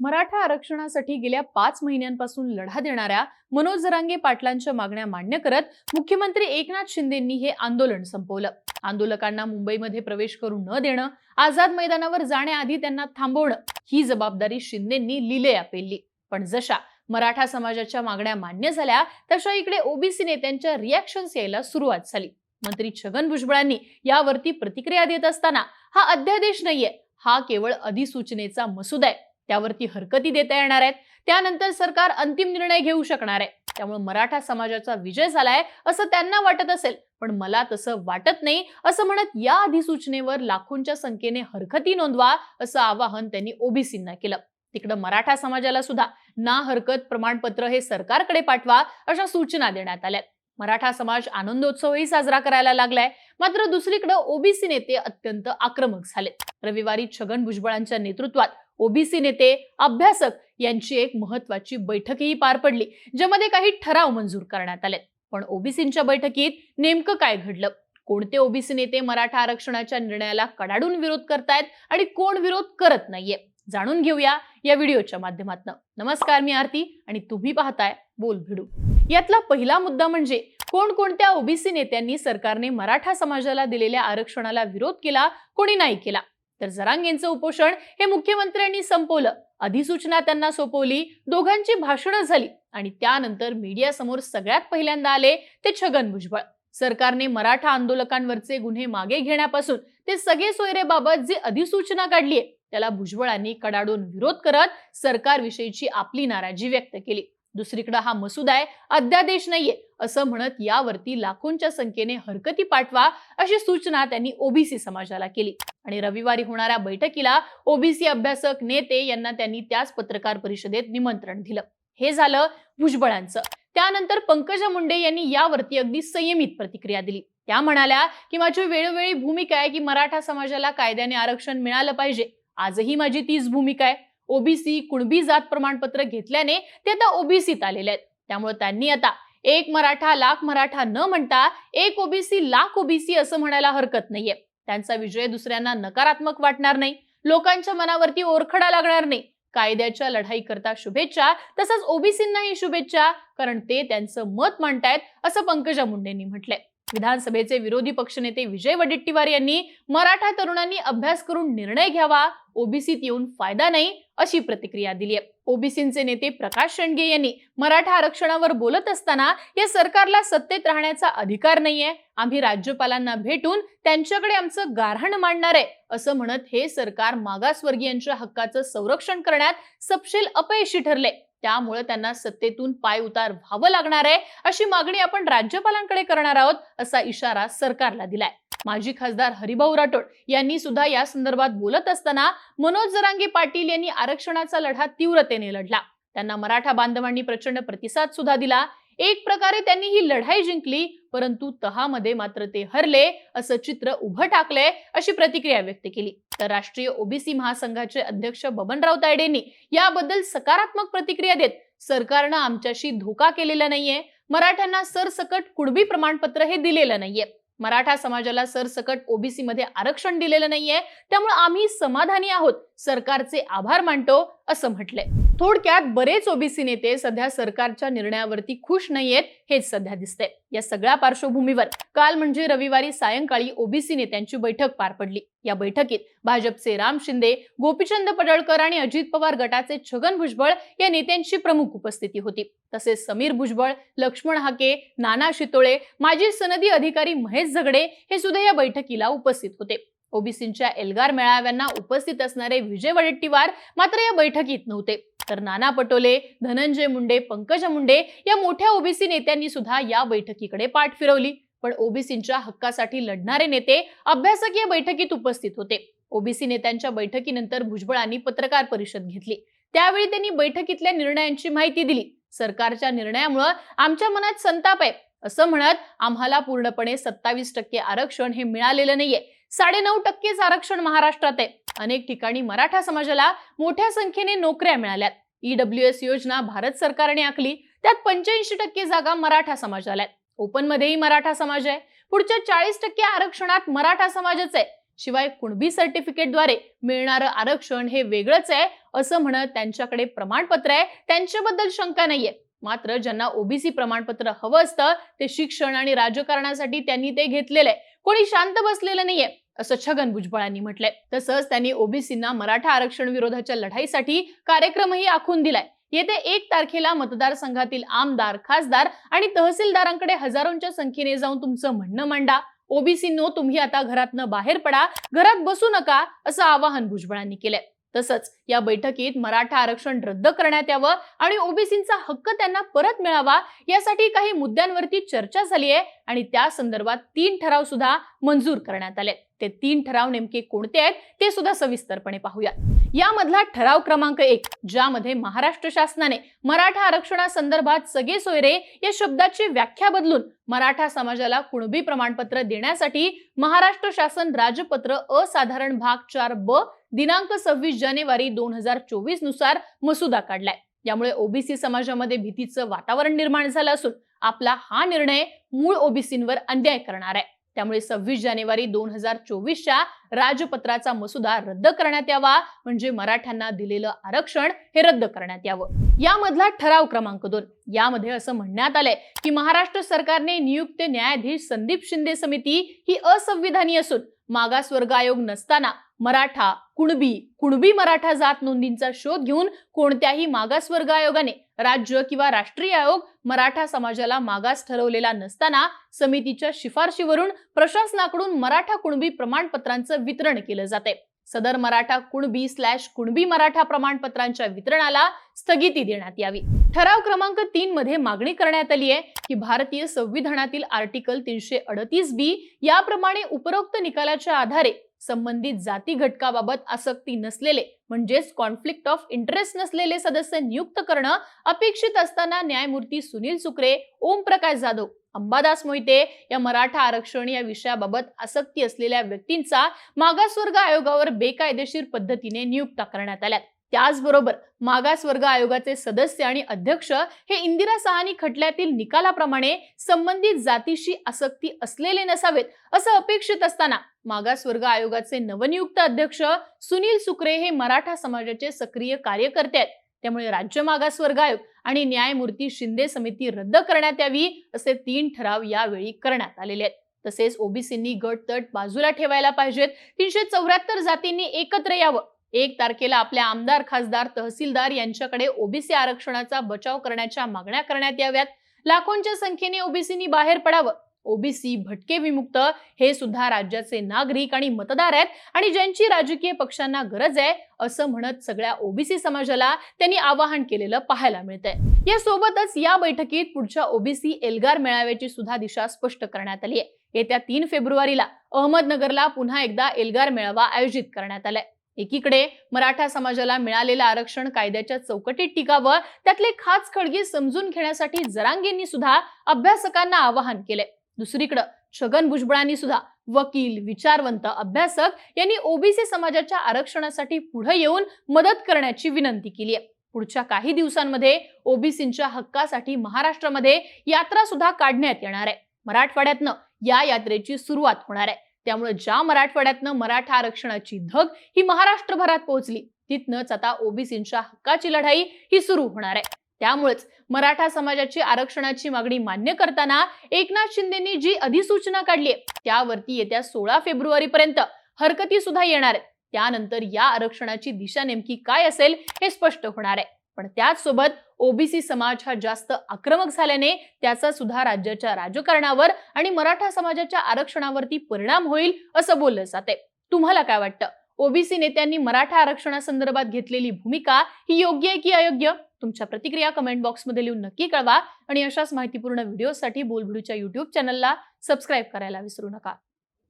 मराठा आरक्षणासाठी गेल्या पाच महिन्यांपासून लढा देणाऱ्या मनोज जरांगे पाटलांच्या मागण्या मान्य करत मुख्यमंत्री एकनाथ शिंदेंनी हे आंदोलन संपवलं. आंदोलकांना मुंबईमध्ये प्रवेश करू न देणं आझाद मैदानावर जाण्याआधी त्यांना थांबवणं ही जबाबदारी शिंदेंनी लिलेया पेलली पण जशा मराठा समाजाच्या मागण्या मान्य झाल्या तशा इकडे ओबीसी नेत्यांच्या रिॲक्शन्स यायला सुरुवात झाली. मंत्री छगन भुजबळांनी यावरती प्रतिक्रिया देत असताना हा अध्यादेश नाहीये हा केवळ अधिसूचनेचा मसुदा आहे. त्यावरती हरकती देता येणार आहेत. त्यानंतर सरकार अंतिम निर्णय घेऊ शकणार आहे. त्यामुळे मराठा समाजाचा विजय झालाय असं त्यांना वाटत असेल. पण मला तसं वाटत नाही असं म्हणत या अधिसूचनेवर लाखोंच्या संख्येने हरकती नोंदवा असं आवाहन त्यांनी ओबीसींना केलं. तिकडं मराठा समाजाला सुद्धा ना हरकत प्रमाणपत्र हे सरकारकडे पाठवा अशा सूचना देण्यात आल्या. मराठा समाज आनंदोत्सवही साजरा करायला लागलाय. मात्र दुसरीकडे ओबीसी नेते अत्यंत आक्रमक झाले रविवारी छगन भुजबळांच्या नेतृत्वात ओबीसी नेते अभ्यासक यांची एक महत्वाची बैठकही पार पडली ज्यामध्ये काही ठराव मंजूर करण्यात आले पण ओबीसींच्या बैठकीत नेमकं काय घडलं? कोणते ओबीसी नेते मराठा आरक्षणाच्या निर्णयाला कडाडून विरोध करतायत आणि कोण विरोध करत नाहीये? जाणून घेऊया या व्हिडिओच्या माध्यमातून. नमस्कार मी आरती आणि तुम्ही पाहताय बोल भिडू. यातला पहिला मुद्दा म्हणजे कोणकोणत्या ओबीसी नेत्यांनी सरकारने मराठा समाजाला दिलेल्या आरक्षणाला विरोध केला कोणी नाही केला? तर जरांगेंचं उपोषण हे मुख्यमंत्र्यांनी संपवलं. अधिसूचना त्यांना सोपवली दोघांची भाषणं झाली आणि त्यानंतर मीडियासमोर सगळ्यात पहिल्यांदा आले ते छगन भुजबळ. सरकारने मराठा आंदोलकांवरचे गुन्हे मागे घेण्यापासून ते सगळे सोयरेबाबत जी अधिसूचना काढलीय त्याला भुजबळांनी कडाडून विरोध करत सरकारविषयीची आपली नाराजी व्यक्त केली. दुसरीकडे हा मसुदा आहे अध्यादेश नाहीये. असं म्हणत यावरती लाखोंच्या संख्येने हरकती पाठवा अशी सूचना त्यांनी ओबीसी समाजाला केली. आणि रविवारी होणाऱ्या बैठकीला ओबीसी अभ्यासक नेते यांना त्यांनी त्याच पत्रकार परिषदेत निमंत्रण दिलं. हे झालं भुजबळांचं. त्यानंतर पंकजा मुंडे यांनी यावरती अगदी संयमित प्रतिक्रिया दिली. त्या म्हणाल्या की माझी वेळोवेळी भूमिका आहे की मराठा समाजाला कायद्याने आरक्षण मिळालं पाहिजे. आजही माझी तीच भूमिका आहे. ओबीसी कुणबी जात प्रमाणपत्र घेतल्याने ते आता ओबीसीत आलेले आहेत. त्यामुळे त्यांनी आता एक मराठा लाख मराठा न म्हणता एक ओबीसी लाख ओबीसी असं म्हणायला हरकत नाहीये. त्यांचा विजय दुसऱ्यांना नकारात्मक वाटणार नाही. लोकांच्या मनावरती ओरखडा लागणार नाही. कायद्याच्या लढाई करता शुभेच्छा तसंच ओबीसींनाही शुभेच्छा कारण ते त्यांचं मत मांडतायत असं पंकजा मुंडेंनी म्हटलंय. विधानसभेचे विरोधी पक्षनेते विजय वडेट्टीवार यांनी मराठा तरुणांनी अभ्यास करून निर्णय घ्यावा ओबीसीत येऊन फायदा नाही अशी प्रतिक्रिया दिली आहे. ओबीसीचे नेते प्रकाश शेंडगे यांनी मराठा आरक्षणावर बोलत असताना या सरकारला सत्तेत राहण्याचा अधिकार नाहीये आम्ही राज्यपालांना भेटून त्यांच्याकडे आमचं गारहाण मांडणार आहे असं म्हणत हे सरकार मागासवर्गीयांच्या हक्काचं संरक्षण करण्यात सपशेल अपयशी ठरले. त्यामुळे त्यांना सत्तेतून पाय उतार व्हावं लागणार आहे अशी मागणी आपण राज्यपालांकडे करणार आहोत असा इशारा सरकारला दिलाय. माजी खासदार हरिभाऊ राठोड यांनी सुद्धा या संदर्भात बोलत असताना मनोज जरांगी पाटील यांनी आरक्षणाचा लढा तीव्रतेने लढला. त्यांना मराठा बांधवांनी प्रचंड प्रतिसाद सुद्धा दिला. एक प्रकारे त्यांनी ही लढाई जिंकली परंतु तहामध्ये मात्र ते हरले असं चित्र उभं टाकलंय अशी प्रतिक्रिया व्यक्त केली. तर राष्ट्रीय ओबीसी महासंघाचे अध्यक्ष बबनराव तायडेंनी याबद्दल सकारात्मक प्रतिक्रिया देत सरकारनं आमच्याशी धोका केलेला नाहीये मराठ्यांना सरसकट कुणबी प्रमाणपत्र हे दिलेलं नाहीये. मराठा समाजाला सरसकट ओबीसी मध्ये आरक्षण दिलेलं नाहीये त्यामुळे आम्ही समाधानी आहोत सरकारचे आभार मानतो असं म्हटलंय. थोडक्यात बरेच ओबीसी नेते सध्या सरकारच्या निर्णयावरती खुश नाहीयेत हेच सध्या दिसतंय. या सगळ्या पार्श्वभूमीवर काल म्हणजे रविवारी सायंकाळी ओबीसी नेत्यांची बैठक पार पडली. या बैठकीत भाजपचे राम शिंदे गोपीचंद पडळकर आणि अजित पवार गटाचे छगन भुजबळ या नेत्यांची प्रमुख उपस्थिती होती. तसेच समीर भुजबळ लक्ष्मण हाके नाना शितोळे माजी सनदी अधिकारी महेश झगडे हे सुद्धा या बैठकीला उपस्थित होते. ओबीसींच्या एल्गार मेळाव्यांना उपस्थित असणारे विजय वडेट्टीवार मात्र या बैठकीत नव्हते. तर नाना पटोले धनंजय मुंडे पंकज मुंडे या मोठ्या ओबीसी नेत्यांनी सुद्धा या बैठकीकडे पाठ फिरवली. पण ओबीसींच्या हक्कासाठी लढणारे नेते अभ्यासक या बैठकीत उपस्थित होते. ओबीसी नेत्यांच्या बैठकीनंतर भुजबळांनी पत्रकार परिषद घेतली. त्यावेळी त्यांनी बैठकीतल्या निर्णयांची माहिती दिली. सरकारच्या निर्णयामुळे आमच्या मनात संताप आहे. असं म्हणत आम्हाला पूर्णपणे सत्तावीस टक्के आरक्षण हे मिळालेलं नाहीये. साडेनऊ टक्केच आरक्षण महाराष्ट्रात आहे. अनेक ठिकाणी मराठा समाजाला मोठ्या संख्येने नोकऱ्या मिळाल्यात. ईडब्ल्यू एस योजना भारत सरकारने आखली. त्यात पंच्याऐंशी टक्के जागा मराठा समाजाला आहेत. ओपन मध्येही मराठा समाज आहे. पुढच्या चाळीस टक्के आरक्षणात मराठा समाजच आहे. शिवाय कुणबी सर्टिफिकेटद्वारे मिळणारं आरक्षण हे वेगळंच आहे असं म्हणत त्यांच्याकडे प्रमाणपत्र आहे. त्यांच्याबद्दल शंका नाहीये. मात्र ज्यांना ओबीसी प्रमाणपत्र हवं असतं ते शिक्षण आणि राजकारणासाठी त्यांनी ते घेतलेलं आहे. कोणी शांत बसलेलं नाहीये असं छगन भुजबळांनी म्हटलंय. तसंच त्यांनी ओबीसींना मराठा आरक्षण विरोधाच्या लढाईसाठी कार्यक्रमही आखून दिलाय. येत्या एक तारखेला मतदारसंघातील आमदार खासदार आणि तहसीलदारांकडे हजारोंच्या संख्येने जाऊन तुमचं म्हणणं मांडा. ओबीसीनो तुम्ही आता घरातनं बाहेर पडा. घरात बसू नका असं आवाहन भुजबळांनी केलंय. तसंच या बैठकीत मराठा आरक्षण रद्द करण्यात यावं आणि ओबीसींचा हक्क त्यांना परत मिळावा यासाठी काही मुद्द्यांवरती चर्चा झाली आहे आणि त्या संदर्भात तीन ठराव सुद्धा मंजूर करण्यात आले ते तीन ठराव नेमके कोणते आहेत ते सुद्धा सविस्तरपणे पाहूयात. यामधला ठराव क्रमांक एक ज्यामध्ये महाराष्ट्र शासनाने मराठा आरक्षणासंदर्भात सगळे सोयरे या शब्दाची व्याख्या बदलून मराठा समाजाला कुणबी प्रमाणपत्र देण्यासाठी महाराष्ट्र शासन राजपत्र असाधारण भाग चार ब दिनांक सव्वीस जानेवारी दोन हजार चोवीसनुसार मसुदा काढलाय. यामुळे ओबीसी समाजामध्ये भीतीचं वातावरण निर्माण झालं असून आपला हा निर्णय मूळ ओबीसींवर अन्याय करणार आहे. त्यामुळे सव्वीस जानेवारी दोन हजार चोवीसच्या राजपत्राचा मसुदा रद्द करण्यात यावा म्हणजे मराठ्यांना दिलेलं आरक्षण हे रद्द करण्यात यावं. यामधला ठराव क्रमांक दोन. यामध्ये असं म्हणण्यात आलंय की महाराष्ट्र सरकारने नियुक्त न्यायाधीश संदीप शिंदे समिती ही असंविधानी असून मागासवर्ग आयोग नसताना मराठा कुणबी कुणबी मराठा जात नोंदींचा शोध घेऊन कोणत्याही मागासवर्ग आयोगाने राज्य किंवा राष्ट्रीय आयोग मराठा समाजाला मागास ठरवलेला नसताना समितीच्या शिफारशीवरून प्रशासनाकडून मराठा कुणबी प्रमाणपत्रांचं वितरण केलं जाते. सदर मराठा कुणबी स्लॅश कुणबी मराठा प्रमाणपत्रांच्या वितरणाला स्थगिती देण्यात यावी. ठराव क्रमांक तीन मध्ये मागणी करण्यात आली आहे की भारतीय संविधानातील आर्टिकल तीनशे अडतीस बी याप्रमाणे उपरोक्त निकालाच्या आधारे संबंधित जाती घटकाबाबत आसक्ती नसलेले म्हणजेच कॉन्फ्लिक्ट ऑफ इंटरेस्ट नसलेले सदस्य नियुक्त करणं अपेक्षित असताना न्यायमूर्ती सुनील सुकरे ओमप्रकाश जाधव अंबादास मोहिते या मराठा आरक्षण या विषयाबाबत आसक्ती असलेल्या व्यक्तींचा मागासवर्ग आयोगावर बेकायदेशीर पद्धतीने नियुक्ता करण्यात आल्या त्याचबरोबर मागासवर्ग आयोगाचे सदस्य आणि अध्यक्ष हे इंदिरा सहानी खटल्यातील निकालाप्रमाणे संबंधित जातीशी आसक्ती असलेले नसावेत असं अपेक्षित असताना मागासवर्ग आयोगाचे नवनियुक्त अध्यक्ष सुनील सुक्रे हे मराठा समाजाचे सक्रिय कार्यकर्ते आहेत. त्यामुळे राज्य मागासवर्ग आयोग आणि न्यायमूर्ती शिंदे समिती रद्द करण्यात यावी असे तीन ठराव यावेळी करण्यात आलेले आहेत. तसेच ओबीसींनी गट तट बाजूला ठेवायला पाहिजेत. तीनशे चौऱ्याहत्तर जातींनी एकत्र यावं एक तारखेला आपल्या आमदार खासदार तहसीलदार यांच्याकडे ओबीसी आरक्षणाचा बचाव करण्याच्या मागण्या करण्यात याव्यात. लाखोंच्या संख्येने ओबीसीनी बाहेर पडावं. ओबीसी भटके विमुक्त हे सुद्धा राज्याचे नागरिक आणि मतदार आहेत आणि ज्यांची राजकीय पक्षांना गरज आहे असं म्हणत सगळ्या ओबीसी समाजाला त्यांनी आवाहन केलेलं पाहायला मिळतंय. या सोबतच या बैठकीत पुढच्या ओबीसी एल्गार मेळाव्याची सुद्धा दिशा स्पष्ट करण्यात आली आहे येत्या तीन फेब्रुवारीला अहमदनगरला पुन्हा एकदा एल्गार मेळावा आयोजित करण्यात आलाय. एकीकडे मराठा समाजाला मिळालेलं आरक्षण कायद्याच्या चौकटीत टिकावं त्यातले खाच खडगी समजून घेण्यासाठी जरांगेंनी सुद्धा अभ्यासकांना आवाहन केलंय. दुसरीकडे छगन भुजबळांनी सुद्धा वकील विचारवंत अभ्यासक यांनी ओबीसी समाजाच्या आरक्षणासाठी पुढे येऊन मदत करण्याची विनंती केली आहे. पुढच्या काही दिवसांमध्ये ओबीसींच्या हक्कासाठी महाराष्ट्रामध्ये यात्रा सुद्धा काढण्यात येणार आहे. मराठवाड्यातनं या यात्रेची सुरुवात होणार आहे. त्यामुळे ज्या मराठवाड्यातनं मराठा आरक्षणाची धग ही महाराष्ट्रभरात पोहोचली तिथनंच आता ओबीसींच्या हक्काची लढाई ही सुरू होणार आहे. त्यामुळेच मराठा समाजाची आरक्षणाची मागणी मान्य करताना एकनाथ शिंदेनी जी अधिसूचना काढली आहे त्यावरती येत्या सोळा फेब्रुवारी पर्यंत हरकती सुद्धा येणार आहेत. त्यानंतर या आरक्षणाची दिशा नेमकी काय असेल हे स्पष्ट होणार आहे. पण त्याचसोबत ओबीसी समाज हा जास्त आक्रमक झाल्याने त्याचा सुद्धा राज्याच्या राजकारणावर आणि मराठा समाजाच्या आरक्षणावरती परिणाम होईल असं बोललं जाते तुम्हाला काय वाटतं? ओबीसी नेत्यांनी मराठा आरक्षणासंदर्भात घेतलेली भूमिका ही योग्य आहे की अयोग्य? तुमच्या प्रतिक्रिया कमेंट बॉक्समध्ये लिहून नक्की कळवा आणि अशाच माहितीपूर्ण व्हिडिओसाठी बोलभिडूच्या युट्यूब चॅनलला सबस्क्राईब करायला विसरू नका.